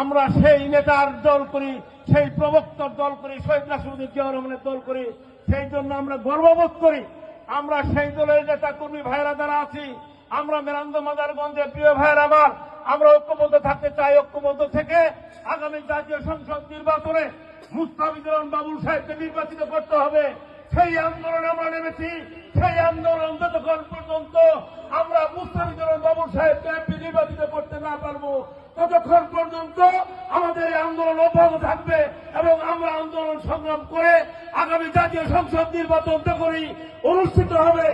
আমরা সেই নেতার দল করি, সেই প্রবক্তার দল করি, শহীদ নাসিরুদ্দিন জিয়া রহমানের দল করি, সেই জন্য আমরা গর্ববোধ করি। আমরা সেই দলের নেতা কর্মী ভাইরা যারা আছি, আমরা মেরান্দ মাদারগঞ্জের প্রিয় ভাইয়ের আমার, আমরা ঐক্যবদ্ধ থাকতে চাই ঐক্যবদ্ধ থেকে আগামী জাতীয় সংসদ নির্বাচনে মুস্তাফিজুর বাবুল সাহেবকে নির্বাচিত করতে হবে। সেই আন্দোলনে আমরা নেমেছি, সেই আন্দোলন যতক্ষণ পর্যন্ত আমরা মুস্তাফিজুর বাবুল সাহেবকে পারব। ততক্ষণ পর্যন্ত আমাদের আন্দোলন অব্যাহত থাকবে এবং আমরা আন্দোলন সংগ্রাম করে আগামী জাতীয় সংসদ নির্বাচন যখনই অনুষ্ঠিত হবে।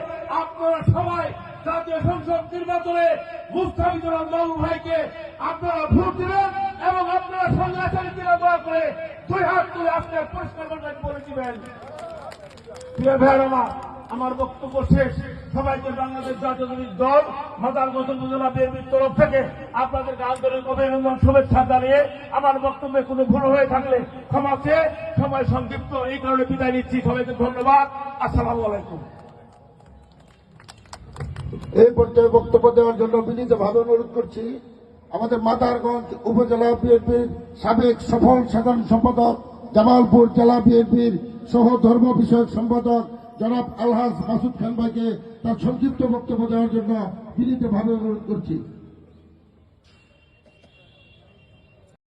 আপনারা সবাই জাতীয় সংসদ নির্বাচনে মুস্তাফিজুর রহমান ভাইকে আপনারা ভোট দেবেন এবং আপনারা আচারিত দয়া করে দুই হাত তুলে আপনার পরিষ্কার বলে দিবেন। প্রিয় আমার বক্তব্য শেষ। সবাইকে বাংলাদেশ জাতীয় দল মাদারগঞ্জ উপজেলা বিএনপির তরফ থেকে আপনাদেরকে আন্তরিক অভিনন্দন, শুভেচ্ছা জানিয়ে আমার বক্তব্যে কোনো ভুল হয়ে থাকলে ক্ষমা চেয়ে সময় সংক্ষিপ্ত এই কারণে বিদায় নিচ্ছি। সবাইকে ধন্যবাদ। আসসালামু আলাইকুম। এই পর্যায়ে বক্তব্য দেওয়ার জন্য বিনীতভাবে অনুরোধ করছি, আমাদের মাদারগঞ্জ উপজেলা বিএনপির সাবেক সফল সাধারণ সম্পাদক, জামালপুর জেলা বিএনপির সহ ধর্ম বিষয়ক সম্পাদক জনাব আলহাজ মাসুদ খান ভাইকে তার সংক্ষিপ্ত বক্তব্য দেওয়ার জন্য বিনীতভাবে অনুরোধ করছি।